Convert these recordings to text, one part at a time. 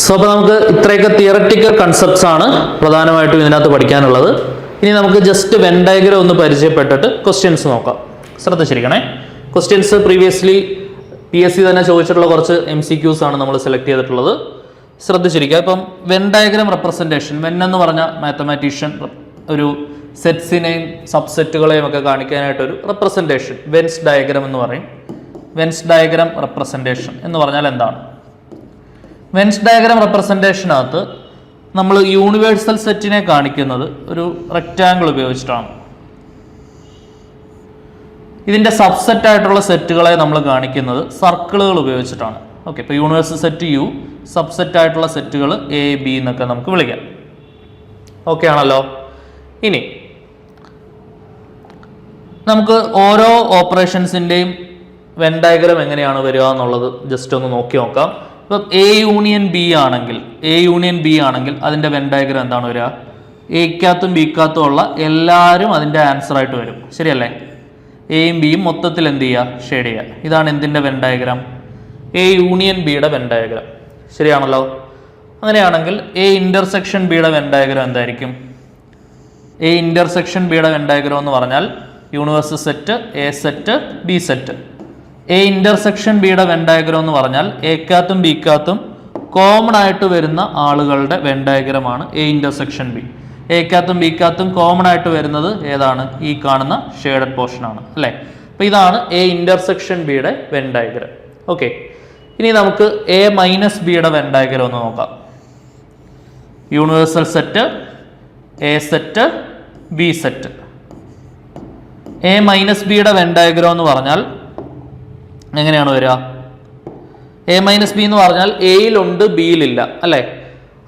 So അപ്പോൾ നമുക്ക് ഇത്രയൊക്കെ തിയററ്റിക്കൽ കൺസെപ്റ്റ്സ് ആണ് പ്രധാനമായിട്ടും ഇതിനകത്ത് പഠിക്കാനുള്ളത്. ഇനി നമുക്ക് ജസ്റ്റ് വെൻ ഡയഗ്രം ഒന്ന് പരിചയപ്പെട്ടിട്ട് ക്വസ്റ്റ്യൻസ് നോക്കാം. ശ്രദ്ധിച്ചിരിക്കണേ questions previously P S C തന്നെ ചോദിച്ചിട്ടുള്ള കുറച്ച് എം സി ക്യൂസ് ആണ് നമ്മൾ സെലക്ട് ചെയ്തിട്ടുള്ളത്. ശ്രദ്ധിച്ചിരിക്കുക ഇപ്പം വെൻ ഡയഗ്രം റെപ്രസെന്റേഷൻ വെൻ എന്ന് പറഞ്ഞ മാത്തമാറ്റീഷ്യൻ ഒരു സെറ്റ്സിനെയും സബ്സെറ്റുകളെയും ഒക്കെ കാണിക്കാനായിട്ടൊരു റെപ്രസെന്റേഷൻ വെൻസ് ഡയഗ്രം എന്ന് പറയും. വെൻസ് ഡയഗ്രം റെപ്രസെന്റേഷൻ എന്ന് പറഞ്ഞാൽ എന്താണ്? വെൻസ് ഡയഗ്രാം റെപ്രസെന്റേഷനകത്ത് നമ്മൾ യൂണിവേഴ്സൽ സെറ്റിനെ കാണിക്കുന്നത് ഒരു റെക്റ്റാങ്കിൾ ഉപയോഗിച്ചിട്ടാണ്. ഇതിന്റെ സബ്സെറ്റ് ആയിട്ടുള്ള സെറ്റുകളെ നമ്മൾ കാണിക്കുന്നത് സർക്കിളുകൾ ഉപയോഗിച്ചിട്ടാണ്. ഓക്കെ ഇപ്പോൾ യൂണിവേഴ്സൽ സെറ്റ് യു സബ്സെറ്റ് ആയിട്ടുള്ള സെറ്റുകൾ എ ബി എന്നൊക്കെ നമുക്ക് വിളിക്കാം. ഓക്കെ ആണല്ലോ? ഇനി നമുക്ക് ഓരോ ഓപ്പറേഷൻസിന്റെയും വെൻ ഡയഗ്രം എങ്ങനെയാണ് വരിക എന്നുള്ളത് ജസ്റ്റ് ഒന്ന് നോക്കി നോക്കാം. ഇപ്പം എ യൂണിയൻ ബി ആണെങ്കിൽ എ യൂണിയൻ ബി ആണെങ്കിൽ അതിന്റെ വെൻ ഡയഗ്രം എന്താണ് വരിക? എക്കകത്തും ബിക്കകത്തും ഉള്ള എല്ലാവരും അതിന്റെ ആൻസർ ആയിട്ട് വരും. ശരിയല്ലേ? എയും ബിയും മൊത്തത്തിൽ എന്ത് ചെയ്യുക? ഷെയ്ഡ് ചെയ്യുക. ഇതാണ് എന്തിന്റെ വെൻ ഡയഗ്രാം എ യൂണിയൻ ബിയുടെ വെൻ ഡയഗ്രാം ശരിയാണല്ലോ? അങ്ങനെയാണെങ്കിൽ എ ഇന്റർസെക്ഷൻ ബിയുടെ വെൻ ഡയഗ്രാം എന്തായിരിക്കും? എ ഇന്റർസെക്ഷൻ ബിയുടെ വെൻ ഡയഗ്രാം എന്ന് പറഞ്ഞാൽ universe set A set B set A intersection ബിയുടെ വെൻ ഡയഗ്രം എന്ന് പറഞ്ഞാൽ എക്കാത്തും ബിക്കാത്തും കോമൺ ആയിട്ട് വരുന്ന ആളുകളുടെ വെൻ ഡയഗ്രമാണ് എ ഇന്റർസെക്ഷൻ ബി എക്കാത്തും ബിക്കാത്തും കോമൺ ആയിട്ട് വരുന്നത് ഏതാണ്? ഈ കാണുന്ന ഷെയ്ഡഡ് പോർഷൻ ആണ് അല്ലേ? അപ്പോൾ ഇതാണ് എ ഇന്റർസെക്ഷൻ ബിയുടെ വെൻ ഡയഗ്രം ഓക്കെ ഇനി നമുക്ക് എ മൈനസ് ബിയുടെ വെൻ ഡയഗ്രം ഒന്ന് നോക്കാം. Universal set A set B set A minus ബിയുടെ വെൻ ഡയഗ്രം എന്ന് പറഞ്ഞാൽ എങ്ങനെയാണ് വരിക? എ മൈനസ് ബി എന്ന് പറഞ്ഞാൽ എയിലുണ്ട് ബിയിലില്ല അല്ലേ?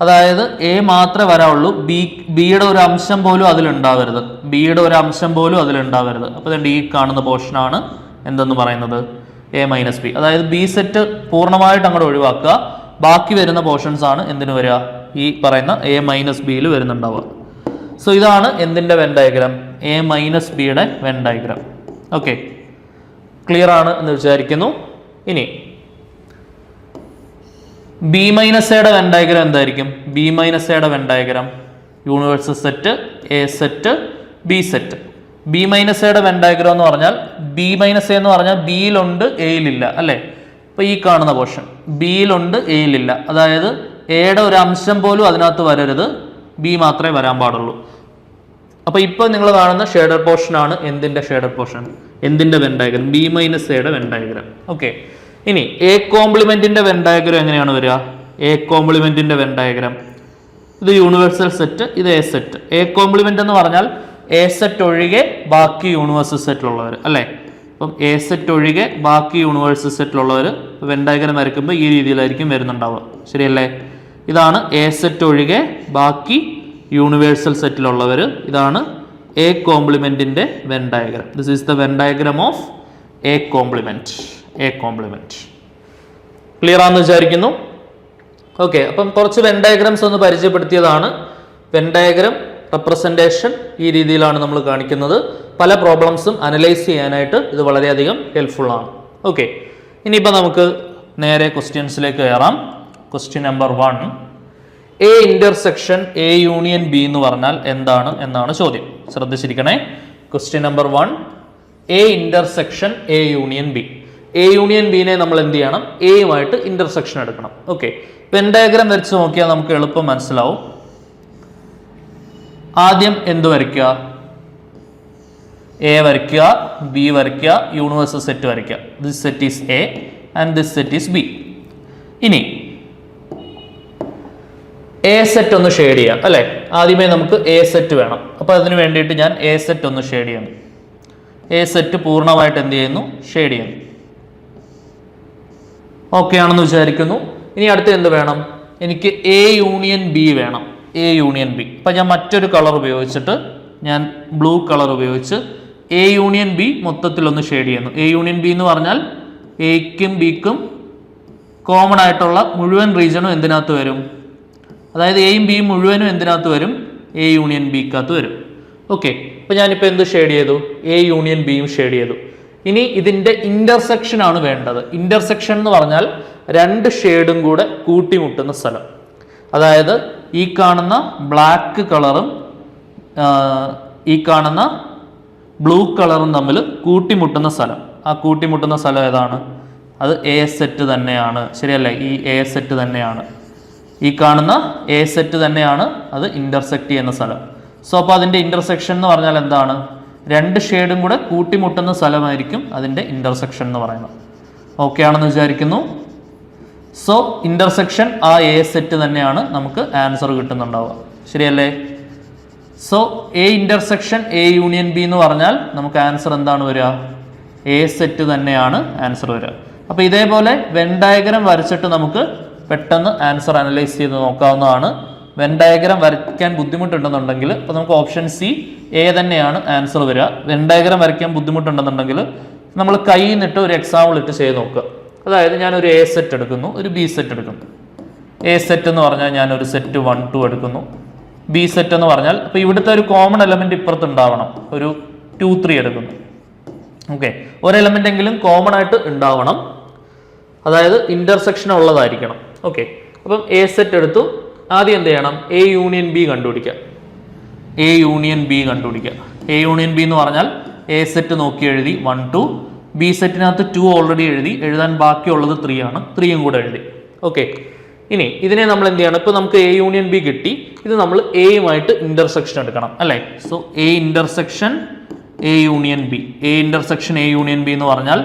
അതായത് എ മാത്രമേ വരാവുള്ളൂ ബി ബിയുടെ ഒരു അംശം പോലും അതിലുണ്ടാവരുത്. ബിയുടെ ഒരു അംശം പോലും അതിലുണ്ടാവരുത്. അപ്പോൾ ഇതുണ്ട് ഈ കാണുന്ന പോർഷനാണ് എന്തെന്ന് പറയുന്നത്? എ മൈനസ് ബി അതായത് ബി സെറ്റ് പൂർണമായിട്ട് അങ്ങോട്ട് ഒഴിവാക്കുക. ബാക്കി വരുന്ന പോർഷൻസ് ആണ് എന്തിനു വരിക? ഈ പറയുന്ന എ മൈനസ് ബിയിൽ വരുന്നുണ്ടാവുക. സോ ഇതാണ് എന്തിന്റെ വെൻ ഡയഗ്രാം എ മൈനസ് ബിയുടെ വെൻ ഡയഗ്രാം ഓക്കെ ക്ലിയർ ആണ് എന്ന് വിചാരിക്കുന്നു. ഇനി ബി മൈനസ് എയുടെ വെൻ ഡയഗ്രാം എന്തായിരിക്കും? ബി മൈനസ് എയുടെ Venn universe set A set B set B minus എയുടെ വെൻ ഡയഗ്രാം എന്ന് പറഞ്ഞാൽ ബി മൈനസ് എ എന്ന് പറഞ്ഞാൽ ബിയിലുണ്ട് എയിലില്ല അല്ലേ? അപ്പോൾ ഈ കാണുന്ന പോർഷൻ ബിയിലുണ്ട് എയിലില്ല അതായത് എയുടെ ഒരു അംശം പോലും അതിനകത്ത് വരരുത്. ബി മാത്രമേ വരാൻ പാടുള്ളൂ. അപ്പോൾ ഇപ്പോൾ നിങ്ങൾ കാണുന്ന ഷേഡർ പോർഷൻ ആണ് എന്തിന്റെ ഷേഡർ പോർഷൻ? എന്തിന്റെ വെൻ ഡയഗ്രം ബി മൈനസ് എയുടെ വെൻ ഡയഗ്രം ഓക്കെ ഇനി എ കോംപ്ലിമെന്റിന്റെ വെൻ ഡയഗ്രം എങ്ങനെയാണ് വരിക? എ കോംപ്ലിമെന്റിന്റെ വെൻ ഡയഗ്രം ഇത് യൂണിവേഴ്സൽ സെറ്റ് ഇത് എ സെറ്റ് എ കോംപ്ലിമെന്റ് എന്ന് പറഞ്ഞാൽ എ സെറ്റ് ഒഴികെ ബാക്കി യൂണിവേഴ്സൽ സെറ്റിലുള്ളവർ അല്ലേ? അപ്പം എ സെറ്റ് ഒഴികെ ബാക്കി യൂണിവേഴ്സൽ സെറ്റിലുള്ളവർ വെൻ ഡയഗ്രം വരയ്ക്കുമ്പോൾ ഈ രീതിയിലായിരിക്കും വരുന്നുണ്ടാവുക. ശരിയല്ലേ? ഇതാണ് എ സെറ്റ് ഒഴികെ ബാക്കി യൂണിവേഴ്സൽ സെറ്റിലുള്ളവർ ഇതാണ് A കോംപ്ലിമെന്റിന്റെ Venn diagram this is the Venn diagram of A complement A complement clear ആണെന്ന് വിചാരിക്കുന്നു? ഓക്കെ അപ്പം കുറച്ച് വെൻ ഡയഗ്രാംസ് ഒന്ന് പരിചയപ്പെടുത്തിയതാണ്. വെൻ ഡയഗ്രാം റെപ്രസെന്റേഷൻ ഈ രീതിയിലാണ് നമ്മൾ കാണിക്കുന്നത്. പല പ്രോബ്ലംസും അനലൈസ് ചെയ്യാനായിട്ട് ഇത് വളരെയധികം ഹെൽപ്ഫുള്ളാണ് ഓക്കെ ഇനിയിപ്പോൾ നമുക്ക് നേരെ ക്വസ്റ്റ്യൻസിലേക്ക് കയറാം. Question number one A intersection A union B എന്ന് പറഞ്ഞാൽ എന്താണ് എന്നാണ് ചോദ്യം. ശ്രദ്ധിച്ചിരിക്കണേ. Question number one A intersection A union B A union ബിനെ നമ്മൾ എന്ത് ചെയ്യണം? എയുമായിട്ട് ഇന്റർസെക്ഷൻ എടുക്കണം. ഓക്കെ പെൻഡയഗ്രാം വരച്ച് നോക്കിയാൽ നമുക്ക് എളുപ്പം മനസ്സിലാവും. ആദ്യം എന്ത് വരയ്ക്കുക? എ വരയ്ക്കുക ബി വരയ്ക്കുക യൂണിവേഴ്സൽ സെറ്റ് വരയ്ക്കുക. This set is A and this set is B ഇനി എ സെറ്റ് ഒന്ന് ഷെയ്ഡ് ചെയ്യാം അല്ലേ? ആദ്യമേ നമുക്ക് എ സെറ്റ് വേണം. അപ്പോൾ അതിന് വേണ്ടിയിട്ട് ഞാൻ എ സെറ്റ് ഒന്ന് ഷെയ്ഡ് ചെയ്യണം എ സെറ്റ് പൂർണമായിട്ട് എന്ത് ചെയ്യുന്നു? ഷെയ്ഡ് ചെയ്യുന്നു. ഓക്കെ ആണെന്ന് വിചാരിക്കുന്നു. ഇനി അടുത്ത് എന്ത് വേണം? എനിക്ക് എ യൂണിയൻ ബി വേണം. എ യൂണിയൻ ബി അപ്പം ഞാൻ മറ്റൊരു കളർ ഉപയോഗിച്ചിട്ട് ഞാൻ ബ്ലൂ കളർ ഉപയോഗിച്ച് എ യൂണിയൻ ബി മൊത്തത്തിൽ ഒന്ന് ഷെയ്ഡ് ചെയ്യുന്നു. എ യൂണിയൻ ബി എന്ന് പറഞ്ഞാൽ എക്കും ബിക്കും കോമൺ ആയിട്ടുള്ള മുഴുവൻ റീജണും എന്തിനകത്ത് വരും? അതായത് എയും ബിയും മുഴുവനും എന്തിനകത്ത് വരും? എ യൂണിയൻ ബിക്കകത്ത് വരും. ഓക്കെ അപ്പോൾ ഞാനിപ്പോൾ എന്ത് ഷെയ്ഡ് ചെയ്തു? എ യൂണിയൻ ബിയും ഷെയ്ഡ് ചെയ്തു. ഇനി ഇതിന്റെ ഇന്റർസെക്ഷൻ ആണ് വേണ്ടത്. ഇന്റർസെക്ഷൻ എന്ന് പറഞ്ഞാൽ രണ്ട് ഷെയ്ഡും കൂടെ കൂട്ടിമുട്ടുന്ന സ്ഥലം. അതായത് ഈ കാണുന്ന ബ്ലാക്ക് കളറും ഈ കാണുന്ന ബ്ലൂ കളറും തമ്മിൽ കൂട്ടിമുട്ടുന്ന സ്ഥലം. ആ കൂട്ടിമുട്ടുന്ന സ്ഥലം ഏതാണ്? അത് എ സെറ്റ് തന്നെയാണ്. ശരിയല്ലേ? ഈ എ സെറ്റ് തന്നെയാണ്. ഈ കാണുന്ന എ സെറ്റ് തന്നെയാണ് അത് ഇന്റർസെക്ട് ചെയ്യുന്ന സ്ഥലം. സോ അപ്പോൾ അതിന്റെ ഇന്റർസെക്ഷൻ എന്ന് പറഞ്ഞാൽ എന്താണ്? രണ്ട് ഷെയ്ഡും കൂടെ കൂട്ടിമുട്ടുന്ന സ്ഥലമായിരിക്കും അതിന്റെ ഇന്റർസെക്ഷൻ എന്ന് പറയുന്നത്. ഓക്കെ ആണെന്ന് വിചാരിക്കുന്നു. സോ ഇന്റർസെക്ഷൻ ആ എ സെറ്റ് തന്നെയാണ് നമുക്ക് ആൻസർ കിട്ടുന്നുണ്ടാവുക. ശരിയല്ലേ? So A intersection A union B എന്ന് പറഞ്ഞാൽ നമുക്ക് ആൻസർ എന്താണ് വരിക? എ സെറ്റ് തന്നെയാണ് ആൻസർ വരിക. അപ്പോൾ ഇതേപോലെ വെൻ ഡയഗ്രം വരച്ചിട്ട് നമുക്ക് പെട്ടെന്ന് ആൻസർ അനലൈസ് ചെയ്ത് നോക്കാവുന്നതാണ്. വെൻ ഡയഗ്രാം വരയ്ക്കാൻ ബുദ്ധിമുട്ടുണ്ടെന്നുണ്ടെങ്കിൽ ഇപ്പോൾ നമുക്ക് ഓപ്ഷൻ സി എ തന്നെയാണ് ആൻസർ വരിക. വെൻ ഡയഗ്രാം വരയ്ക്കാൻ ബുദ്ധിമുട്ടുണ്ടെന്നുണ്ടെങ്കിൽ നമ്മൾ കൈ നിന്നിട്ട് ഒരു എക്സാമ്പിൾ ഇട്ട് ചെയ്ത് നോക്കുക. അതായത് ഞാൻ ഒരു എ സെറ്റ് എടുക്കുന്നു ഒരു ബി സെറ്റ് എടുക്കുന്നു. എ സെറ്റ് എന്ന് പറഞ്ഞാൽ ഞാൻ ഒരു സെറ്റ് വൺ ടു എടുക്കുന്നു. ബി സെറ്റ് എന്ന് പറഞ്ഞാൽ അപ്പോൾ ഇവിടുത്തെ ഒരു കോമൺ എലമെന്റ് ഇപ്പുറത്ത് ഉണ്ടാവണം ഒരു ടു ത്രീ എടുക്കുന്നു. ഓക്കെ ഒരു എലമെന്റ് എങ്കിലും കോമൺ ആയിട്ട് ഉണ്ടാവണം. അതായത് ഇന്റർസെക്ഷൻ ഉള്ളതായിരിക്കണം. ഓക്കെ അപ്പം എ സെറ്റ് എടുത്തു. ആദ്യം എന്ത് ചെയ്യണം? എ യൂണിയൻ ബി കണ്ടുപിടിക്കുക. എ യൂണിയൻ ബി കണ്ടുപിടിക്കുക. എ യൂണിയൻ ബി എന്ന് പറഞ്ഞാൽ എ സെറ്റ് നോക്കി എഴുതി. വൺ ടു ബി സെറ്റിനകത്ത് ടു ഓൾറെഡി എഴുതി. എഴുതാൻ ബാക്കിയുള്ളത് ത്രീ ആണ്. ത്രീയും കൂടെ എഴുതി. ഓക്കെ ഇനി ഇതിനെ നമ്മൾ എന്ത് ചെയ്യണം? ഇപ്പോൾ നമുക്ക് എ യൂണിയൻ ബി കിട്ടി. ഇത് നമ്മൾ എയുമായിട്ട് ഇന്റർസെക്ഷൻ എടുക്കണം. അല്ലേ? So A intersection A union B A intersection A union B എന്ന് പറഞ്ഞാൽ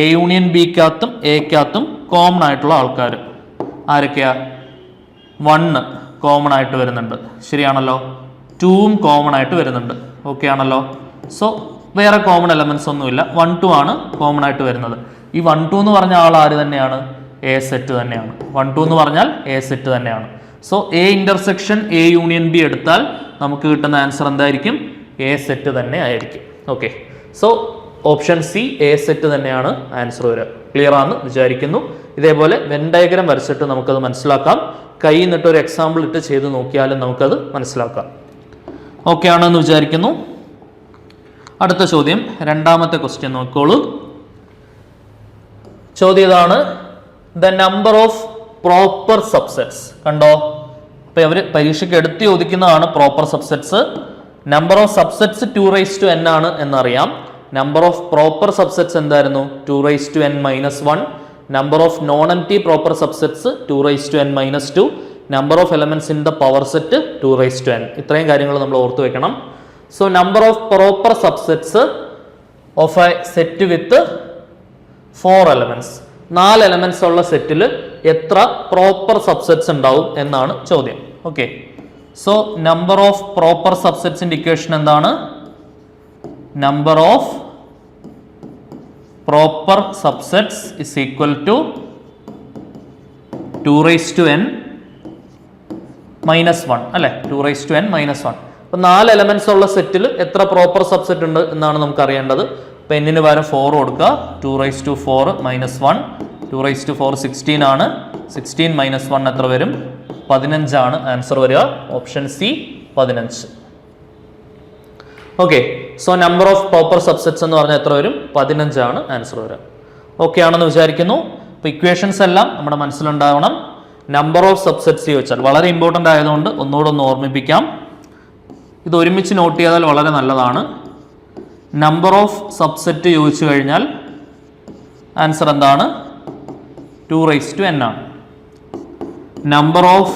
എ യൂണിയൻ ബിക്കകത്തും എക്കകത്തും കോമൺ ആയിട്ടുള്ള ആൾക്കാർ ആരൊക്കെയാ? വണ്ണ് കോമൺ ആയിട്ട് വരുന്നുണ്ട്. ശരിയാണല്ലോ? ടൂവും കോമൺ ആയിട്ട് വരുന്നുണ്ട്. ഓക്കെ ആണല്ലോ? സോ വേറെ കോമൺ എലമെന്റ്സ് ഒന്നുമില്ല. വൺ ടു ആണ് കോമൺ ആയിട്ട് വരുന്നത്. ഈ വൺ ടു എന്ന് പറഞ്ഞ ആൾ ആര് തന്നെയാണ്? എ സെറ്റ് തന്നെയാണ്. വൺ ടു എന്ന് പറഞ്ഞാൽ എ സെറ്റ് തന്നെയാണ്. So A intersection A union B എടുത്താൽ നമുക്ക് കിട്ടുന്ന ആൻസർ എന്തായിരിക്കും? എ സെറ്റ് തന്നെ ആയിരിക്കും. Okay so option C A set തന്നെയാണ് ആൻസർ വരിക. ക്ലിയർ ആണെന്ന് വിചാരിക്കുന്നു. ഇതേപോലെ വെൻ ഡയഗ്രം വരച്ചിട്ട് നമുക്കത് മനസ്സിലാക്കാം. കൈ നിന്നിട്ട് ഒരു എക്സാമ്പിൾ ഇട്ട് ചെയ്ത് നോക്കിയാലും നമുക്കത് മനസ്സിലാക്കാം. ഓക്കെ ആണെന്ന് വിചാരിക്കുന്നു. അടുത്ത ചോദ്യം. രണ്ടാമത്തെ ക്വസ്റ്റ്യൻ നോക്കോളൂ ചോദ്യം ഇതാണ്. The number of proper subsets കണ്ടോ? അപ്പൊ അവർ പരീക്ഷയ്ക്ക് എടുത്ത് ചോദിക്കുന്നതാണ് proper subsets number of subsets two raise to N ആണ് എന്നറിയാം. നമ്പർ ഓഫ് പ്രോപ്പർ സബ്സെറ്റ്സ് എന്തായിരുന്നു? Two raise to N minus one number of non empty proper subsets two raise to N minus two number of elements in the power set two raise to N ഇത്രയും കാര്യങ്ങൾ നമ്മൾ ഓർത്ത് വെക്കണം. So number of proper subsets of a set with four elements നാല് elements ഉള്ള സെറ്റിൽ എത്ര proper subsets ഉണ്ടാവും എന്നാണ് ചോദ്യം. Okay so number of proper സബ്സെറ്റ്സിന്റെ equation എന്താണ്? Number of proper subsets is equal to two raise to N minus one അല്ലെ? Two raise to N minus one അപ്പൊ നാല് എലമെന്റ്സ് ഉള്ള സെറ്റിൽ എത്ര പ്രോപ്പർ സബ്സെറ്റ് ഉണ്ട് എന്നാണ് നമുക്ക് അറിയേണ്ടത് അപ്പൊ എന്നിന് പകരം ഫോർ കൊടുക്കുക. Two raise to four minus one two raise to four sixteen ആണ്. സിക്സ്റ്റീൻ മൈനസ് വൺ എത്ര വരും? പതിനഞ്ചാണ് ആൻസർ വരിക. ഓപ്ഷൻ സി പതിനഞ്ച്. Okay so number of proper subsets എന്ന് പറഞ്ഞാൽ എത്ര വരും? പതിനഞ്ചാണ് ആൻസർ വരിക ഓക്കെ ആണെന്ന് വിചാരിക്കുന്നു. അപ്പോൾ ഇക്വേഷൻസ് എല്ലാം നമ്മുടെ മനസ്സിലുണ്ടാവണം. നമ്പർ ഓഫ് സബ്സെറ്റ്സ് ചോദിച്ചാൽ വളരെ ഇമ്പോർട്ടന്റ് ആയതുകൊണ്ട് ഒന്നുകൂടെ ഒന്ന് ഓർമ്മിപ്പിക്കാം. ഇത് ഒരുമിച്ച് നോട്ട് ചെയ്താൽ വളരെ നല്ലതാണ്. നമ്പർ ഓഫ് സബ്സെറ്റ് ചോദിച്ചു കഴിഞ്ഞാൽ ആൻസർ എന്താണ്? ടു റൈസ് ടു എൻ ആണ്. നമ്പർ ഓഫ്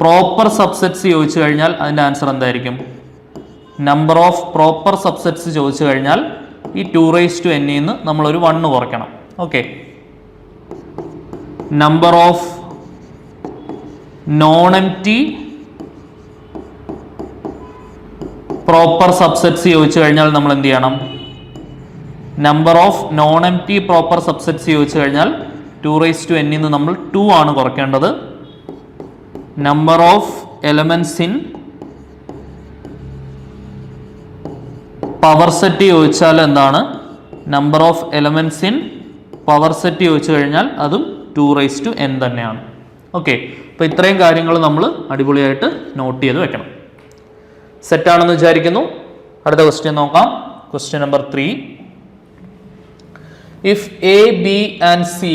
പ്രോപ്പർ സബ്സെറ്റ്സ് ചോദിച്ചു കഴിഞ്ഞാൽ അതിന്റെ ആൻസർ എന്തായിരിക്കും? നമ്പർ ഓഫ് പ്രോപ്പർ സബ്സെറ്റ്സ് ചോദിച്ചു കഴിഞ്ഞാൽ ഈ ടു റേസ് ടു എന്നിൽ നിന്ന് നമ്മളൊരു വണ്ണ് കുറയ്ക്കണം. Okay number of non empty proper subsets ചോദിച്ചു കഴിഞ്ഞാൽ നമ്മൾ എന്ത് ചെയ്യണം? Number of non empty proper subsets ചോദിച്ചു കഴിഞ്ഞാൽ ടു റേസ് ടു എന്നിൽ നിന്ന് നമ്മൾ ടു ആണ് കുറയ്ക്കേണ്ടത്. Number of elements in power set ചോദിച്ചാൽ എന്താണ്? Number of elements in power set ചോദിച്ചു കഴിഞ്ഞാൽ അതും ടു റൈസ് ടു എൻ തന്നെയാണ്. ഓക്കെ അപ്പോൾ ഇത്രയും കാര്യങ്ങൾ നമ്മൾ അടിപൊളിയായിട്ട് നോട്ട് ചെയ്ത് വെക്കണം. സെറ്റാണെന്ന് വിചാരിക്കുന്നു. അടുത്ത ക്വസ്റ്റ്യൻ നോക്കാം. Question number three if A B and C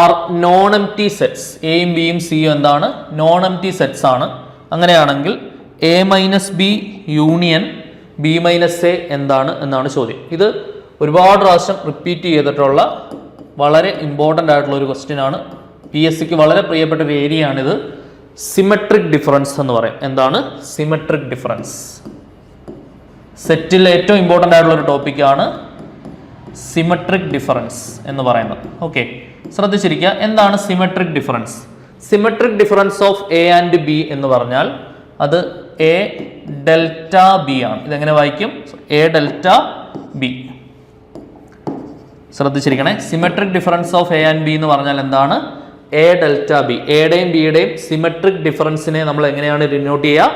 are non empty sets എയും ബിയും സിയും എന്താണ്? നോൺ എം ടി സെറ്റ്സ് ആണ്. അങ്ങനെയാണെങ്കിൽ A minus B union B minus A എന്താണ് എന്നാണ് ചോദ്യം. ഇത് ഒരുപാട് പ്രാവശ്യം റിപ്പീറ്റ് ചെയ്തിട്ടുള്ള വളരെ ഇമ്പോർട്ടന്റ് ആയിട്ടുള്ള ഒരു ക്വസ്റ്റ്യൻ ആണ്. പി എസ് സിക്ക് വളരെ പ്രിയപ്പെട്ട ഒരു ഏരിയ ആണിത്. സിമെട്രിക് ഡിഫറൻസ് എന്ന് പറയും. എന്താണ്? സിമെട്രിക് ഡിഫറൻസ് സെറ്റിലെ ഏറ്റവും ഇമ്പോർട്ടന്റ് ആയിട്ടുള്ള ഒരു ടോപ്പിക്കാണ് സിമെട്രിക് ഡിഫറൻസ് എന്ന് പറയുന്നത്. ഓക്കെ ശ്രദ്ധിച്ചിരിക്കുക. എന്താണ് symmetric difference symmetric difference of A and B എന്ന് പറഞ്ഞാൽ അത് എ ഡെൽറ്റ ബി ആണ്. ഇതെങ്ങനെ വായിക്കും? A delta B ശ്രദ്ധിച്ചിരിക്കണേ. Symmetric difference of A and B എന്ന് പറഞ്ഞാൽ എന്താണ്? എ ഡെൽറ്റ ബി എയുടെയും ബിയുടെയും സിമെട്രിക് ഡിഫറൻസിനെ നമ്മൾ എങ്ങനെയാണ് ഡിനോട്ട് ചെയ്യുക?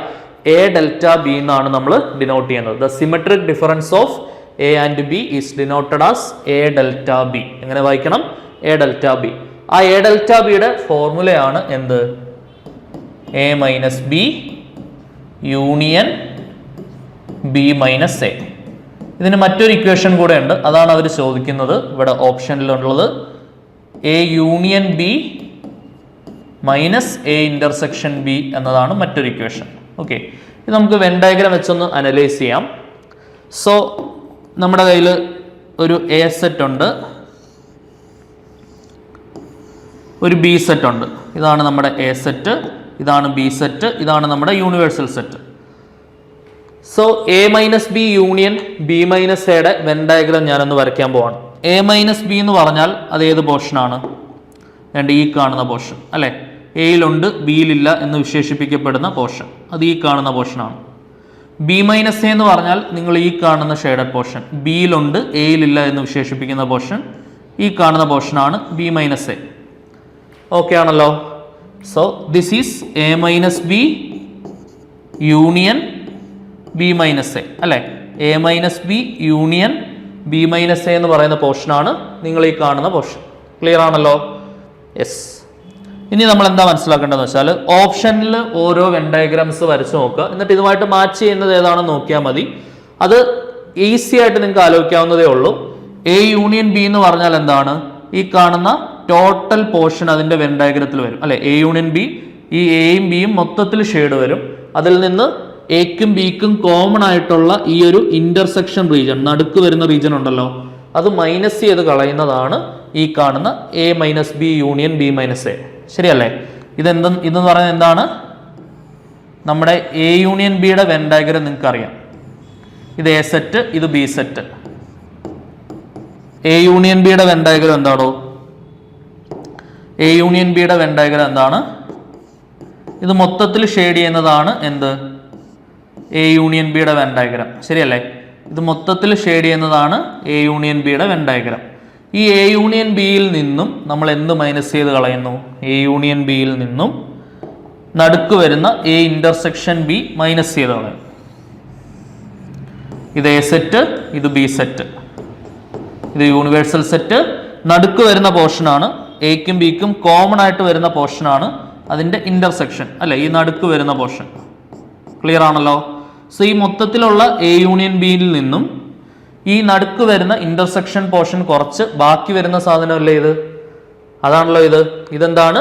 എ ഡെൽറ്റ ബി എന്നാണ് നമ്മൾ ഡിനോട്ട് ചെയ്യുന്നത്. The symmetric difference of A and B is denoted as A delta B എങ്ങനെ വായിക്കണം? എ ഡെൽറ്റ ബി ആ എ ഡെൽറ്റ ബിയുടെ ഫോർമുലയാണ് എന്ത്? A minus B union B minus A ഇതിന് മറ്റൊരു ഇക്വേഷൻ കൂടെ ഉണ്ട് അതാണ് അവർ ചോദിക്കുന്നത്. ഇവിടെ ഓപ്ഷനിലുള്ളത് A union B minus A intersection B എന്നതാണ് മറ്റൊരു ഇക്വേഷൻ ഓക്കെ ഇത് നമുക്ക് വെൻ വെച്ചൊന്ന് അനലൈസ് ചെയ്യാം. സോ നമ്മുടെ കയ്യിൽ ഒരു എ സെറ്റ് ഉണ്ട്. ഒരു ബി സെറ്റ് ഉണ്ട്. ഇതാണ് നമ്മുടെ എ സെറ്റ് ഇതാണ് ബി സെറ്റ് ഇതാണ് നമ്മുടെ universal set so A minus B union B minus എയുടെ വെൻ ഡയഗ്രാം ഞാനൊന്ന് വരയ്ക്കാൻ പോവാണ്. എ മൈനസ് ബി എന്ന് പറഞ്ഞാൽ അത് ഏത് പോർഷനാണ് രണ്ട് ഈ കാണുന്ന പോർഷൻ അല്ലേ? എയിലുണ്ട് ബിയിലില്ല എന്ന് വിശേഷിപ്പിക്കപ്പെടുന്ന പോർഷൻ അത് ഈ കാണുന്ന പോർഷനാണ് ബി മൈനസ് എ എന്ന് പറഞ്ഞാൽ നിങ്ങൾ ഈ കാണുന്ന ഷെയ്ഡഡ് പോർഷൻ ബിയിലുണ്ട് എയിലില്ല എന്ന് വിശേഷിപ്പിക്കുന്ന പോർഷൻ ഈ കാണുന്ന പോർഷനാണ് ബി മൈനസ് എ ഓക്കെ ആണല്ലോ? So this is A minus B union B minus A അല്ലേ? A minus B union B minus A എന്ന് പറയുന്ന പോർഷനാണ് നിങ്ങൾ ഈ കാണുന്ന പോർഷൻ ക്ലിയർ ആണല്ലോ? യെസ് ഇനി നമ്മൾ എന്താ മനസ്സിലാക്കേണ്ടതെന്ന് വെച്ചാൽ ഓപ്ഷനിൽ ഓരോ വെൻ ഡയഗ്രാംസ് വരച്ച് നോക്കുക. എന്നിട്ട് ഇതുമായിട്ട് മാച്ച് ചെയ്യുന്നത് ഏതാണെന്ന് നോക്കിയാൽ മതി. അത് ഈസി ആയിട്ട് നിങ്ങൾക്ക് ആലോചിക്കാവുന്നതേ ഉള്ളൂ. എ യൂണിയൻ ബി എന്ന് പറഞ്ഞാൽ എന്താണ്? ഈ കാണുന്ന ടോട്ടൽ പോർഷൻ അതിന്റെ വെൻ ഡയഗ്രത്തിൽ വരും. അല്ലെ? എ യൂണിയൻ ബി ഈ എയും ബിയും മൊത്തത്തിൽ ഷെയ്ഡ് വരും. അതിൽ നിന്ന് എക്കും ബിക്കും കോമൺ ആയിട്ടുള്ള ഈ ഒരു ഇന്റർസെക്ഷൻ റീജൻ നടുക്ക് വരുന്ന റീജൻ ഉണ്ടല്ലോ അത് മൈനസ് ചെയ്ത് കളയുന്നതാണ് ഈ കാണുന്ന A minus B union B minus A ശരിയല്ലേ? ഇതെന്ത് ഇതെന്ന് പറയുന്നത് എന്താണ്? നമ്മുടെ എ യൂണിയൻ ബിയുടെ വെൻ ഡയഗ്രം നിങ്ങൾക്ക് അറിയാം ഇത് എ സെറ്റ് ഇത് ബി സെറ്റ് എ യൂണിയൻ ബിയുടെ വെൻ ഡയഗ്രം എന്താണോ? എ യൂണിയൻ ബിയുടെ വെൻ ഡയഗ്രം എന്താണ്? ഇത് മൊത്തത്തിൽ ഷെയ്ഡ് ചെയ്യുന്നതാണ് എന്ത്? എ യൂണിയൻ ബിയുടെ വെൻ ഡയഗ്രം ശരിയല്ലേ? ഇത് മൊത്തത്തിൽ ഷെയ്ഡ് ചെയ്യുന്നതാണ് എ യൂണിയൻ ബിയുടെ വെൻ ഡയഗ്രം ഈ എ യൂണിയൻ ബിയിൽ നിന്നും നമ്മൾ എന്ത് മൈനസ് ചെയ്ത് കളയുന്നു? എ യൂണിയൻ ബിയിൽ നിന്നും നടുക്ക് വരുന്ന എ ഇന്റർസെക്ഷൻ ബി മൈനസ് ചെയ്ത് കളയും. ഇത് എ സെറ്റ് ഇത് ബി സെറ്റ് ഇത് യൂണിവേഴ്സൽ സെറ്റ് നടുക്ക് വരുന്ന പോർഷനാണ് എക്കും ബിക്കും കോമൺ ആയിട്ട് വരുന്ന പോർഷനാണ് അതിന്റെ ഇന്റർസെക്ഷൻ അല്ലെ? ഈ നടുക്ക് വരുന്ന പോർഷൻ ക്ലിയർ ആണല്ലോ? സോ ഈ മൊത്തത്തിലുള്ള എ യൂണിയൻ ബിയിൽ നിന്നും ഈ നടുക്ക് വരുന്ന ഇന്റർസെക്ഷൻ പോർഷൻ കുറച്ച് ബാക്കി വരുന്ന സാധനമല്ലേ ഇത്? അതാണല്ലോ ഇത്. ഇതെന്താണ്?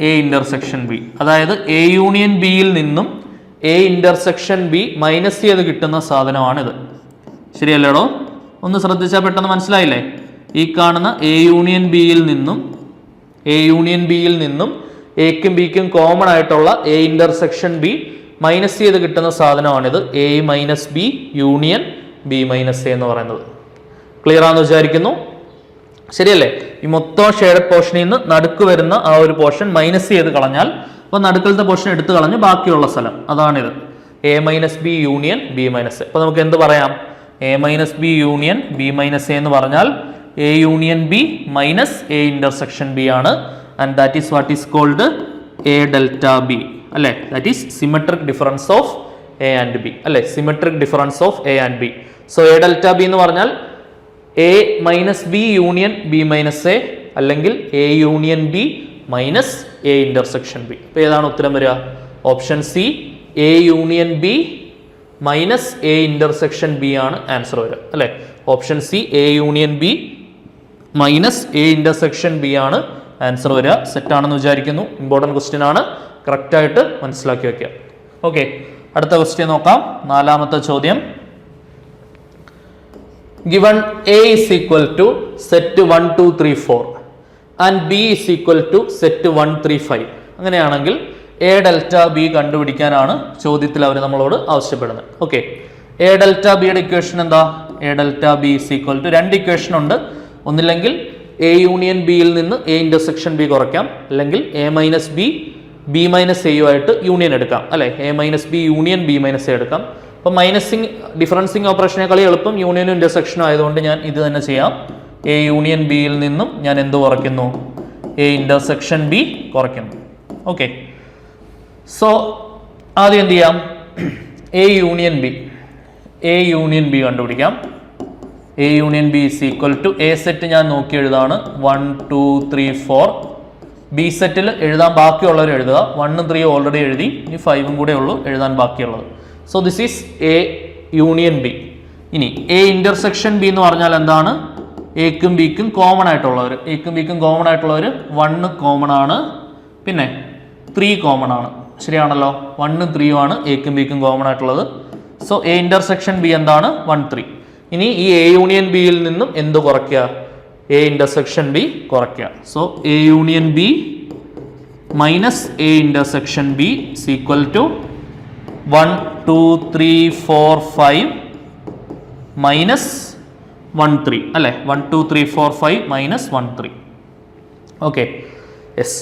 എ ഇന്റർസെക്ഷൻ ബി അതായത് എ യൂണിയൻ ബിയിൽ നിന്നും എ ഇന്റർസെക്ഷൻ ബി മൈനസ് ചെയ്ത് കിട്ടുന്ന സാധനമാണിത്. ശരിയല്ലേടോ? ഒന്ന് ശ്രദ്ധിച്ചാൽ പെട്ടെന്ന് മനസ്സിലായില്ലേ? ഈ കാണുന്ന എ യൂണിയൻ ബിയിൽ നിന്നും എ യൂണിയൻ ബിയിൽ നിന്നും എക്കും ബിക്കും കോമൺ ആയിട്ടുള്ള എ ഇന്റർസെക്ഷൻ ബി മൈനസ് ചെയ്ത് കിട്ടുന്ന സാധനമാണിത്. A minus B union B minus A എന്ന് പറയുന്നത്. ക്ലിയർ ആണെന്ന് വിചാരിക്കുന്നു? ശരിയല്ലേ? ഈ മൊത്തം ഷെയർഡ് പോർഷനിൽ നിന്ന് നടുക്ക് വരുന്ന ആ ഒരു പോർഷൻ മൈനസ് ചെയ്ത് കളഞ്ഞാൽ അപ്പോൾ നടുക്കലത്തെ പോർഷൻ എടുത്തു കളഞ്ഞ് ബാക്കിയുള്ള സ്ഥലം. അതാണിത്. A minus B union B minus അപ്പോൾ നമുക്ക് എന്ത് പറയാം? A minus B union B minus A എന്ന് പറഞ്ഞാൽ A union B minus A intersection B ആണ്. And that is what is called A delta B അല്ലേ? That is symmetric difference of A and B അല്ലേ? Symmetric difference of A and B so A delta B എന്ന് പറഞ്ഞാൽ A minus B union B minus A അല്ലെങ്കിൽ A union B minus A intersection B അപ്പോൾ ഏതാണ് ഉത്തരം വരിക? Option C A union B minus A intersection B ആണ് answer വരിക. അല്ലേ? Option C A union B minus A intersection B ആണ് answer വരിക. സെറ്റ് ആണെന്ന് വിചാരിക്കുന്നു. ഇമ്പോർട്ടന്റ് ക്വസ്റ്റ്യൻ ആണ്. കറക്റ്റ് ആയിട്ട് മനസ്സിലാക്കി വെക്കുക. ഓക്കെ അടുത്ത ക്വസ്റ്റ്യൻ നോക്കാം. നാലാമത്തെ ചോദ്യം. Given A is equal to set one two three four and B is equal to set one three five അങ്ങനെയാണെങ്കിൽ എ ഡെൽറ്റ ബി കണ്ടുപിടിക്കാനാണ് ചോദ്യത്തിൽ അവർ നമ്മളോട് ആവശ്യപ്പെടുന്നത്. ഓക്കെ എ ഡെൽറ്റ ബിയുടെ ഇക്വേഷൻ എന്താ? A delta B is equal to രണ്ട് equation ഉണ്ട്. ഒന്നില്ലെങ്കിൽ എ യൂണിയൻ ബിയിൽ നിന്ന് എ ഇന്റർസെക്ഷൻ ബി കുറയ്ക്കാം. അല്ലെങ്കിൽ A minus B B minus A ആയിട്ട് യൂണിയൻ എടുക്കാം. അല്ലെ? A minus B union B minus A എടുക്കാം. അപ്പോൾ മൈനസിങ് ഡിഫറൻസിങ് ഓപ്പറേഷനേക്കാൾ എളുപ്പം യൂണിയനും ഇന്റർസെക്ഷനും ആയതുകൊണ്ട് ഞാൻ ഇത് തന്നെ ചെയ്യാം. എ യൂണിയൻ ബിയിൽ നിന്നും ഞാൻ എന്ത് കുറയ്ക്കുന്നു? എ ഇന്റർസെക്ഷൻ ബി കുറയ്ക്കുന്നു. ഓക്കെ സോ ആദ്യം എന്ത് ചെയ്യാം? A union B A union B കണ്ടുപിടിക്കാം. A union B is equal to A set ഞാൻ നോക്കി എഴുതാണ്. One two three four B സെറ്റിൽ എഴുതാൻ ബാക്കിയുള്ളവർ എഴുതുക. വണ്ണും ത്രീ ഓൾറെഡി എഴുതി. ഇനി ഫൈവും കൂടെ ഉള്ളൂ എഴുതാൻ ബാക്കിയുള്ളത്. So this is A union B ഇനി എ ഇന്റർസെക്ഷൻ ബി എന്ന് പറഞ്ഞാൽ എന്താണ്? എക്കും ബിക്കും കോമൺ ആയിട്ടുള്ളവർ എക്കും ബിക്കും കോമൺ ആയിട്ടുള്ളവർ വണ്ണ് കോമൺ ആണ്. പിന്നെ ത്രീ കോമൺ ആണ്. ശരിയാണല്ലോ? വണ്ണും ത്രീയും ആണ് എക്കും ബിക്കും കോമൺ ആയിട്ടുള്ളത്. സോ എ ഇന്റർസെക്ഷൻ ബി എന്താണ്? വൺ ത്രീ ഇനി ഈ എ യൂണിയൻ ബിയിൽ നിന്നും എന്ത് കുറയ്ക്കുക? എ ഇന്റർസെക്ഷൻ ബി കുറയ്ക്കുക. So A union B minus A intersection B equal to one two three four five minus one three അല്ലേ? One two three four five minus one three okay yes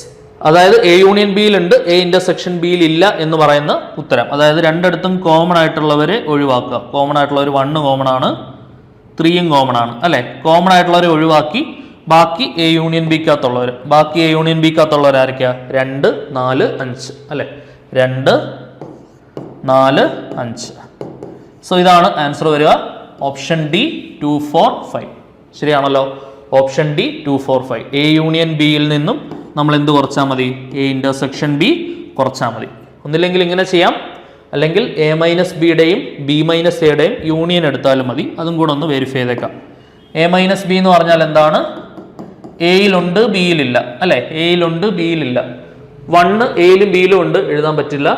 അതായത് A union ബിയിലുണ്ട് A intersection ബിയിൽ ഇല്ല എന്ന് പറയുന്ന ഉത്തരം. അതായത് രണ്ടിടത്തും കോമൺ ആയിട്ടുള്ളവരെ ഒഴിവാക്കുക. കോമൺ ആയിട്ടുള്ളവർ വണ്ണ് കോമൺ ആണ്. ത്രീയും കോമൺ ആണ് അല്ലെ? കോമൺ ആയിട്ടുള്ളവരെ ഒഴിവാക്കി ബാക്കി എ യൂണിയൻ ബിക്കകത്തുള്ളവർ ബാക്കി എ യൂണിയൻ ബിക്കകത്തുള്ളവർ ആരൊക്കെയാ? രണ്ട് നാല് അഞ്ച് അല്ലെ? രണ്ട് നാല് അഞ്ച്. സോ ഇതാണ് ആൻസർ വരിക. Option D two four five ശരിയാണല്ലോ? Option D two four five A union ബിയിൽ നിന്നും നമ്മൾ എന്ത് കുറച്ചാൽ മതി? എ ഇന്റർസെക്ഷൻ ബി കുറച്ചാൽ മതി. ഒന്നില്ലെങ്കിൽ ഇങ്ങനെ ചെയ്യാം. അല്ലെങ്കിൽ എ മൈനസ് ബിയുടെയും ബി മൈനസ് എയുടെയും യൂണിയൻ എടുത്താലും മതി. അതും കൂടെ ഒന്ന് വെരിഫൈ ചെയ്തേക്കാം. എ മൈനസ് ബി എന്ന് പറഞ്ഞാൽ എന്താണ്? എയിലുണ്ട് ബിയിലില്ല അല്ലെ? എയിലുണ്ട് ബിയിലില്ല വണ്ണ് എയിലും ബിയിലും ഉണ്ട്. എഴുതാൻ പറ്റില്ല.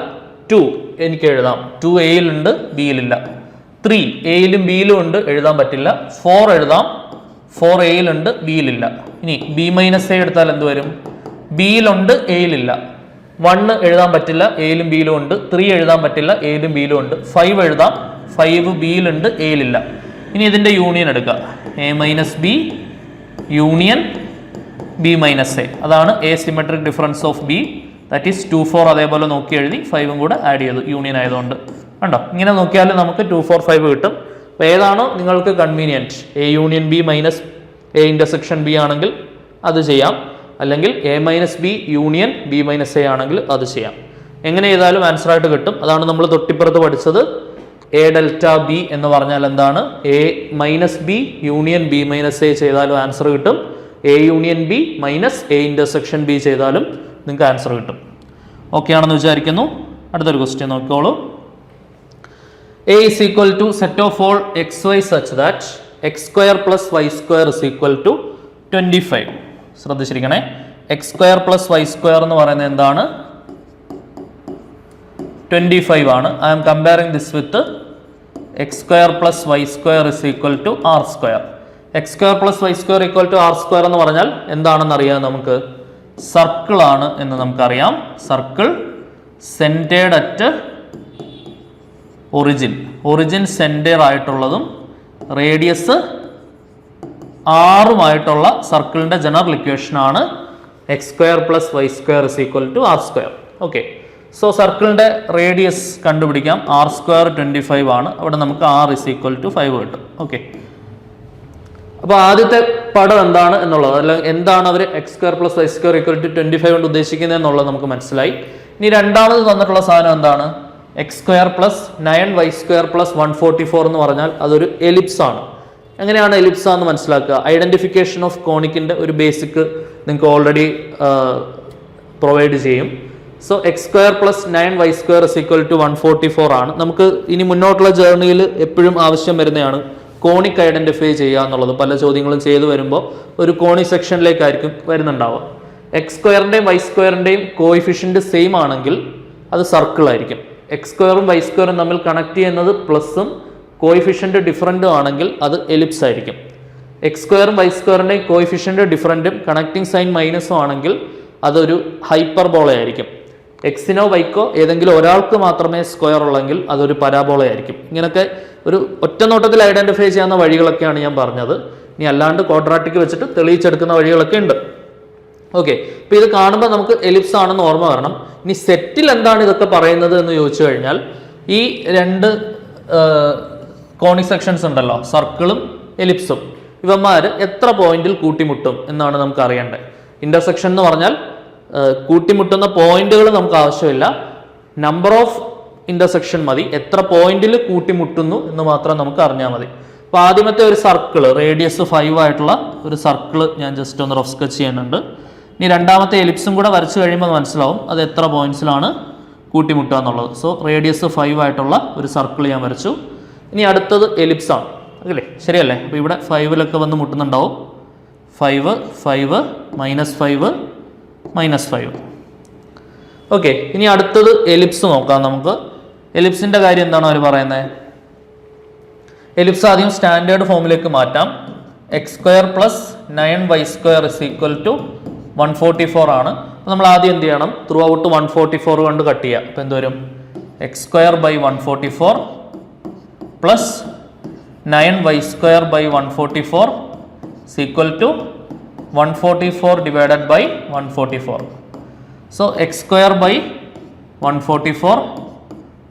ടു എനിക്ക് എഴുതാം. ടു എയിലുണ്ട് ബിയിലില്ല ത്രീ എയിലും ബിയിലും ഉണ്ട്. എഴുതാൻ പറ്റില്ല. ഫോർ എഴുതാം. ഫോർ എയിലുണ്ട് ബിയിലില്ല ഇനി ബി മൈനസ് എ എടുത്താൽ എന്ത് വരും? ബിയിലുണ്ട് എയിലില്ല വണ്ണ് എഴുതാൻ പറ്റില്ല എയിലും ബിയിലും ഉണ്ട്. ത്രീ എഴുതാൻ പറ്റില്ല എയിലും ബിയിലും ഉണ്ട്. ഫൈവ് എഴുതാം ഫൈവ് ബിയിലുണ്ട് എയിലില്ല ഇനി ഇതിന്റെ യൂണിയൻ എടുക്കുക. A minus B union B minus A അതാണ് A symmetric difference of B that is two four അതേപോലെ നോക്കി എഴുതി ഫൈവും കൂടെ ആഡ് ചെയ്തു. യൂണിയൻ ആയതുകൊണ്ട്. കണ്ടോ? ഇങ്ങനെ നോക്കിയാൽ നമുക്ക് ടു ഫോർ ഫൈവ് കിട്ടും. അപ്പോൾ ഏതാണോ നിങ്ങൾക്ക് convenient A union B minus A intersection B ആണെങ്കിൽ അത് ചെയ്യാം. അല്ലെങ്കിൽ A minus B union B minus A ആണെങ്കിൽ അത് ചെയ്യാം. എങ്ങനെ ചെയ്താലും ആൻസർ ആയിട്ട് കിട്ടും. അതാണ് നമ്മൾ തൊട്ടിപ്പുറത്ത് പഠിച്ചത്. എ ഡെൽറ്റ ബി എന്ന് പറഞ്ഞാൽ എന്താണ്? A minus B union B minus A ചെയ്താലും ആൻസർ കിട്ടും. A union B minus A intersection B ചെയ്താലും നിങ്ങൾക്ക് ആൻസർ കിട്ടും. ഓക്കെ ആണെന്ന് വിചാരിക്കുന്നു. അടുത്തൊരു ക്വസ്റ്റ്യൻ നോക്കിക്കോളൂ. A is equal to set of all X Y such that X square plus Y square is equal to twenty five ശ്രദ്ധിച്ചിരിക്കണേ. X square plus Y square എന്ന് പറയുന്നത് എന്താണ്? ട്വന്റി ഫൈവ് ആണ്. I am comparing this with X square plus Y square is equal to R square X square plus Y square equal to R square എന്ന് പറഞ്ഞാൽ എന്താണെന്ന് അറിയാം നമുക്ക്? Circle ആണ് എന്ന് നമുക്കറിയാം. Circle centred at origin origin centred ആയിട്ടുള്ളതും radius ആറുമായിട്ടുള്ള സർക്കിളിന്റെ ജനറൽ ഇക്വേഷൻ ആണ് X square plus Y square is equal to R square okay so സർക്കിളിന്റെ റേഡിയസ് കണ്ടുപിടിക്കാം. ആർ സ്ക്വയർ ട്വന്റി ഫൈവ് ആണ്. അവിടെ നമുക്ക് R is equal to five കിട്ടും. ഓക്കെ അപ്പോൾ ആദ്യത്തെ പടം എന്താണ് എന്നുള്ളത്? അല്ല എന്താണ് അവർ X square plus Y square equal to twenty five കൊണ്ട് ഉദ്ദേശിക്കുന്നത് എന്നുള്ളത് നമുക്ക് മനസ്സിലായി. ഇനി രണ്ടാമത് തന്നിട്ടുള്ള സാധനം എന്താണ്? X square plus nine Y square plus one forty four എന്ന് പറഞ്ഞാൽ അതൊരു എലിപ്സ് ആണ്. എങ്ങനെയാണ് എലിപ്സ എന്ന് മനസ്സിലാക്കുക? ഐഡന്റിഫിക്കേഷൻ ഓഫ് കോണിക്കിന്റെ ഒരു ബേസിക് നിങ്ങൾക്ക് ഓൾറെഡി പ്രൊവൈഡ് ചെയ്യും. So X square plus nine Y square is equal to one forty four ആണ്. നമുക്ക് ഇനി മുന്നോട്ടുള്ള ജേർണിയിൽ എപ്പോഴും ആവശ്യം വരുന്നതാണ് കോണിക് ഐഡന്റിഫൈ ചെയ്യുക എന്നുള്ളത്. പല ചോദ്യങ്ങളും ചെയ്തു വരുമ്പോൾ ഒരു കോണി സെക്ഷനിലേക്കായിരിക്കും വരുന്നുണ്ടാവുക. എക്സ് സ്ക്വയറിന്റെയും വൈ സ്ക്വയറിന്റെയും കോയിഫിഷ്യന്റ് സെയിം ആണെങ്കിൽ അത് സർക്കിൾ ആയിരിക്കും. എക്സ് സ്ക്വയറും വൈ സ്ക്വയറും തമ്മിൽ കണക്ട് ചെയ്യുന്നത് പ്ലസും കോയിഫിഷ്യന്റ് ഡിഫറന്റും ആണെങ്കിൽ അത് എലിപ്സ് ആയിരിക്കും. എക്സ് സ്ക്വയറും വൈ സ്ക്വയറിന്റെയും കോയിഫിഷ്യന്റ് ഡിഫറന്റും കണക്റ്റിംഗ് സൈൻ മൈനസും ആണെങ്കിൽ അതൊരു ഹൈപ്പർബോള ആയിരിക്കും. എക്സിനോ വൈക്കോ ഏതെങ്കിലും ഒരാൾക്ക് മാത്രമേ സ്ക്വയർ ഉള്ളെങ്കിൽ അതൊരു പരാബോള ആയിരിക്കും. ഇങ്ങനെയൊക്കെ ഒരു ഒറ്റ നോട്ടത്തിൽ ഐഡന്റിഫൈ ചെയ്യാവുന്ന വഴികളൊക്കെയാണ് ഞാൻ പറഞ്ഞത്. ഇനി അല്ലാണ്ട് ക്വാഡ്രാറ്റിക് വെച്ചിട്ട് തെളിയിച്ചെടുക്കുന്ന വഴികളൊക്കെ ഉണ്ട്. ഓക്കെ അപ്പോൾ ഇത് കാണുമ്പോൾ നമുക്ക് എലിപ്സ് ആണെന്ന് ഓർമ്മ വരണം. ഇനി സെറ്റിൽ എന്താണ് ഇതൊക്കെ പറയുന്നത് എന്ന് ചോദിച്ചു കഴിഞ്ഞാൽ ഈ രണ്ട് കോണി സെക്ഷൻസ് ഉണ്ടല്ലോ. സർക്കിളും എലിപ്സും ഇവന്മാർ എത്ര പോയിന്റിൽ കൂട്ടിമുട്ടും എന്നാണ് നമുക്ക് അറിയേണ്ടത്. ഇന്റർസെക്ഷൻ എന്ന് പറഞ്ഞാൽ കൂട്ടിമുട്ടുന്ന പോയിന്റുകൾ നമുക്ക് ആവശ്യമില്ല. നമ്പർ ഓഫ് ഇന്റർസെക്ഷൻ മതി. എത്ര പോയിന്റിൽ കൂട്ടിമുട്ടുന്നു എന്ന് മാത്രം നമുക്ക് അറിഞ്ഞാൽ മതി. അപ്പോൾ ആദ്യമത്തെ ഒരു സർക്കിൾ റേഡിയസ് ഫൈവ് ആയിട്ടുള്ള ഒരു സർക്കിൾ ഞാൻ ജസ്റ്റ് ഒന്ന് റഫ് സ്കെച്ച് ചെയ്യുന്നുണ്ട്. ഇനി രണ്ടാമത്തെ എലിപ്സും കൂടെ വരച്ചു കഴിയുമ്പോൾ മനസ്സിലാവും. അത് എത്ര പോയിന്റ്സിലാണ് കൂട്ടിമുട്ടുക എന്നുള്ളത്. സോ റേഡിയസ് ഫൈവ് ആയിട്ടുള്ള ഒരു സർക്കിൾ ഞാൻ വരച്ചു. ഇനി അടുത്തത് എലിപ്സാണ് അല്ലേ? ശരിയല്ലേ? അപ്പോൾ ഇവിടെ ഫൈവിലൊക്കെ വന്ന് മുട്ടുന്നുണ്ടാവും. Five five minus five minus five okay ഇനി അടുത്തത് എലിപ്സ് നോക്കാം നമുക്ക്. എലിപ്സിന്റെ കാര്യം എന്താണ് അവർ പറയുന്നത് എലിപ്സ് ആദ്യം സ്റ്റാൻഡേർഡ് ഫോമിലേക്ക് മാറ്റാം. X square plus nine Y square is equal to one forty four ആണ്. അപ്പോൾ നമ്മൾ ആദ്യം എന്ത് ചെയ്യണം? Throughout one forty four കൊണ്ട് കട്ട് ചെയ്യുക. അപ്പോൾ എന്ത് X square by one forty four plus nine Y square by one forty four equal to one forty four divided by one forty four so X square by one forty four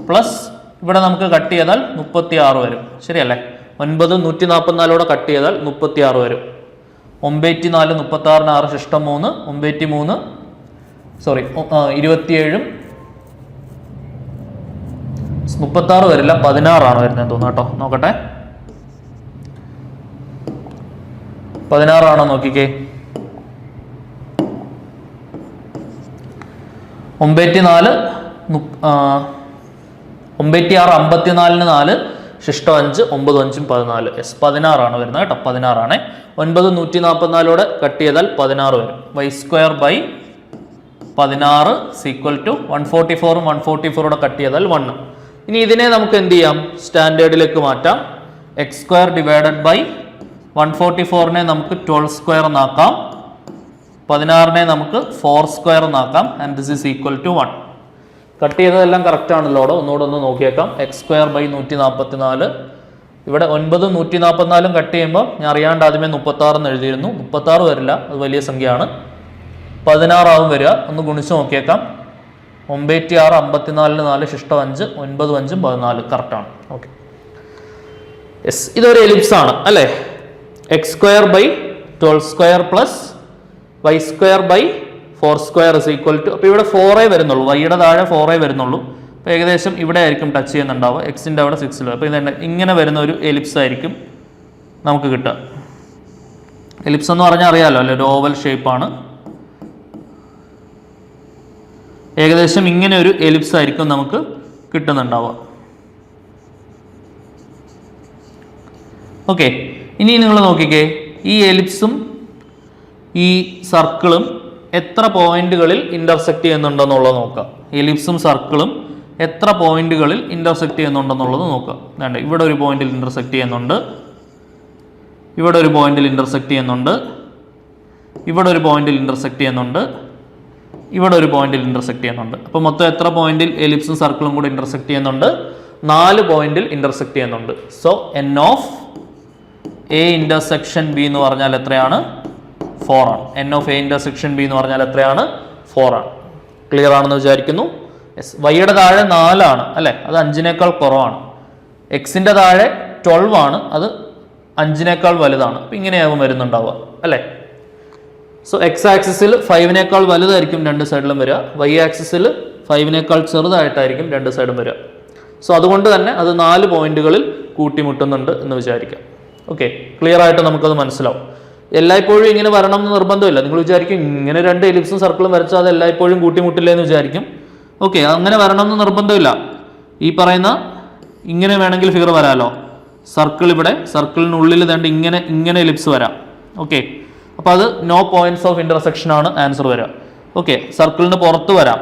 plus ഇവിടെ നമുക്ക് cut ചെയ്താൽ മുപ്പത്തി ആറ് വരും. ശരിയല്ലേ? ഒൻപത് നൂറ്റി നാൽപ്പത്തിനാലോടെ cut ചെയ്താൽ മുപ്പത്തി ആറ് വരും. ഒമ്പേറ്റി നാല് മുപ്പത്തി ആറിന് ആറ് ശിഷ്ടം മൂന്ന് ഒമ്പേറ്റി മൂന്ന് സോറി ഇരുപത്തിയേഴും മുപ്പത്തി ആറ് വരില്ല പതിനാറാണ് വരുന്നത് തോന്നുന്നു കേട്ടോ. നോക്കട്ടെ. പതിനാറാണോ നോക്കിക്കേ. ഒമ്പത്തി നാല് ഒമ്പത്തി ആറ് അമ്പത്തിനാലിന് നാല് ശിഷ്ടം അഞ്ച് ഒമ്പത് അഞ്ചും പതിനാല്. എസ് പതിനാറാണ് വരുന്നത് കേട്ടോ പതിനാറാണ്. ഒൻപത് നൂറ്റി നാൽപ്പത്തിനാലോടെ കട്ട് ചെയ്താൽ പതിനാറ് വരും. വൈ സ്ക്വയർ ബൈ പതിനാറ് സീക്വൽ ടു വൺ ഫോർട്ടി ഫോറും വൺ ഫോർട്ടി ഫോറോടെ കട്ട് ചെയ്താൽ വണ്ണ് ഇനി ഇതിനെ നമുക്ക് എന്ത് ചെയ്യാം? സ്റ്റാൻഡേർഡിലേക്ക് മാറ്റാം. X square divided by one forty ഫോറിനെ നമുക്ക് ട്വൽവ് സ്ക്വയർ എന്നാക്കാം. പതിനാറിനെ നമുക്ക് four square എന്നാക്കാം. And this is equal to one cut ചെയ്തതെല്ലാം കറക്റ്റ് ആണല്ലോ അവിടെ. ഒന്നുകൂടെ ഒന്ന് നോക്കിയേക്കാം. എക്സ് സ്ക്വയർ ബൈ നൂറ്റി നാൽപ്പത്തി നാല് ഇവിടെ ഒൻപതും നൂറ്റി നാൽപ്പത്തിനാലും കട്ട് ചെയ്യുമ്പോൾ ഞാൻ അറിയാണ്ട് ആദ്യമേ മുപ്പത്താറെന്ന് എഴുതിയിരുന്നു. മുപ്പത്താറ് വരില്ല. അത് വലിയ സംഖ്യയാണ്. പതിനാറാവും വരിക. ഒന്ന് ഗുണിച്ച് നോക്കിയേക്കാം. ഒമ്പത്തി ആറ് അമ്പത്തിനാലിന് നാല് ശിഷ്ടം അഞ്ച് ഒൻപത് അഞ്ചും പതിനാല്. കറക്റ്റാണ് ഓക്കെ യെസ് ഇതൊരു എലിപ്സ് ആണ് അല്ലേ? X square by twelve square plus Y square by four square is equal to അപ്പോൾ ഇവിടെ ഫോറേ വരുന്നുള്ളൂ. വൈയുടെ താഴെ ഫോറേ വരുന്നുള്ളൂ. അപ്പോൾ ഏകദേശം ഇവിടെ ആയിരിക്കും ടച്ച് ചെയ്യുന്നുണ്ടാവുക. എക്സിന്റെ അവിടെ സിക്സിൽ അപ്പോൾ ഇത് ഇങ്ങനെ വരുന്ന ഒരു എലിപ്സ് ആയിരിക്കും നമുക്ക് കിട്ടുക. എലിപ്സ് എന്ന് പറഞ്ഞാൽ അറിയാമല്ലോ അല്ലേ? ഒരു ഓവൽ ഷേപ്പാണ് ഏകദേശം ഇങ്ങനെ ഒരു എലിപ്സ് ആയിരിക്കും നമുക്ക് കിട്ടുന്നുണ്ടാവുക. ഓക്കെ ഇനി നിങ്ങൾ നോക്കിക്കേ ഈ എലിപ്സും ഈ സർക്കിളും എത്ര പോയിന്റുകളിൽ ഇന്റർസെക്ട് ചെയ്യുന്നുണ്ടെന്നുള്ളത് നോക്കുക. എലിപ്സും സർക്കിളും എത്ര പോയിന്റുകളിൽ ഇന്റർസെക്ട് ചെയ്യുന്നുണ്ടെന്നുള്ളത് നോക്കുക. വേണ്ട ഇവിടെ ഒരു പോയിന്റിൽ ഇന്റർസെക്ട് ചെയ്യുന്നുണ്ട്. ഇവിടെ ഒരു പോയിന്റിൽ ഇന്റർസെക്ട് ചെയ്യുന്നുണ്ട്. ഇവിടെ ഒരു പോയിന്റിൽ ഇന്റർസെക്ട് ചെയ്യുന്നുണ്ട്. ഇവിടെ ഒരു പോയിന്റിൽ ഇന്റർസെക്ട് ചെയ്യുന്നുണ്ട്. അപ്പോൾ മൊത്തം എത്ര പോയിന്റിൽ എലിപ്സും സർക്കിളും കൂടെ ഇന്റർസെക്ട് ചെയ്യുന്നുണ്ട്? നാല് പോയിന്റിൽ ഇന്റർസെക്ട് ചെയ്യുന്നുണ്ട്. So N of A intersection B എന്ന് പറഞ്ഞാൽ എത്രയാണ്? ഫോർ ആണ്. N of A intersection B എന്ന് പറഞ്ഞാൽ എത്രയാണ്? ഫോർ ആണ്. ക്ലിയർ ആണെന്ന് വിചാരിക്കുന്നു? യെസ് വൈയുടെ താഴെ നാലാണ് അല്ലേ? അത് അഞ്ചിനേക്കാൾ കുറവാണ്. എക്സിന്റെ താഴെ ട്വൽവ് ആണ്. അത് അഞ്ചിനേക്കാൾ വലുതാണ്. അപ്പം ഇങ്ങനെയാകും വരുന്നുണ്ടാവുക അല്ലേ? സോ എക്സ് ആക്സിസിൽ ഫൈവിനേക്കാൾ വലുതായിരിക്കും രണ്ട് സൈഡിലും വരിക. വൈ ആക്സിസിൽ ഫൈവിനേക്കാൾ ചെറുതായിട്ടായിരിക്കും രണ്ട് സൈഡും വരിക. സോ അതുകൊണ്ട് തന്നെ അത് നാല് പോയിന്റുകളിൽ കൂട്ടിമുട്ടുന്നുണ്ട് എന്ന് വിചാരിക്കാം. ഓക്കെ ക്ലിയർ ആയിട്ട് നമുക്കത് മനസ്സിലാവും. എല്ലായ്പ്പോഴും ഇങ്ങനെ വരണം എന്ന് നിർബന്ധമില്ല. നിങ്ങൾ വിചാരിക്കും ഇങ്ങനെ രണ്ട് എലിപ്സും സർക്കിളും വരച്ചാൽ അത് എല്ലായ്പ്പോഴും കൂട്ടിമുട്ടില്ല എന്ന് വിചാരിക്കും. ഓക്കെ അങ്ങനെ വരണം എന്ന് നിർബന്ധമില്ല. ഈ പറയുന്ന ഇങ്ങനെ വേണമെങ്കിൽ ഫിഗർ വരാമല്ലോ സർക്കിൾ ഇവിടെ സർക്കിളിനുള്ളിൽ തേണ്ട ഇങ്ങനെ ഇങ്ങനെ എലിപ്സ് വരാം. ഓക്കെ അപ്പോൾ അത് നോ പോയിന്റ്സ് ഓഫ് ഇന്റർസെക്ഷൻ ആണ് ആൻസർ വരിക. ഓക്കെ സർക്കിളിന് പുറത്ത് വരാം.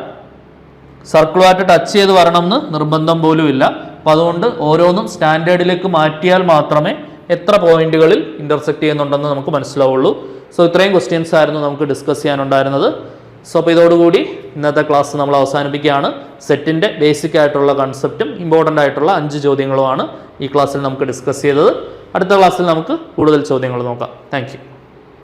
സർക്കിളുമായിട്ട് ടച്ച് ചെയ്ത് വരണം എന്ന് നിർബന്ധം പോലും ഇല്ല. അപ്പം അതുകൊണ്ട് ഓരോന്നും സ്റ്റാൻഡേർഡിലേക്ക് മാറ്റിയാൽ മാത്രമേ എത്ര പോയിന്റുകളിൽ ഇന്റർസെക്ട് ചെയ്യുന്നുണ്ടെന്ന് നമുക്ക് മനസ്സിലാവുള്ളൂ. സോ ഇത്രയും ക്വസ്റ്റ്യൻസ് ആയിരുന്നു നമുക്ക് ഡിസ്കസ് ചെയ്യാനുണ്ടായിരുന്നത്. സോ അപ്പോൾ ഇതോടുകൂടി ഇന്നത്തെ ക്ലാസ് നമ്മൾ അവസാനിപ്പിക്കുകയാണ്. സെറ്റിന്റെ ബേസിക് ആയിട്ടുള്ള കൺസെപ്റ്റും ഇമ്പോർട്ടന്റ് ആയിട്ടുള്ള അഞ്ച് ചോദ്യങ്ങളുമാണ് ഈ ക്ലാസ്സിൽ നമുക്ക് ഡിസ്കസ് ചെയ്തത്. അടുത്ത ക്ലാസ്സിൽ നമുക്ക് കൂടുതൽ ചോദ്യങ്ങൾ നോക്കാം. താങ്ക്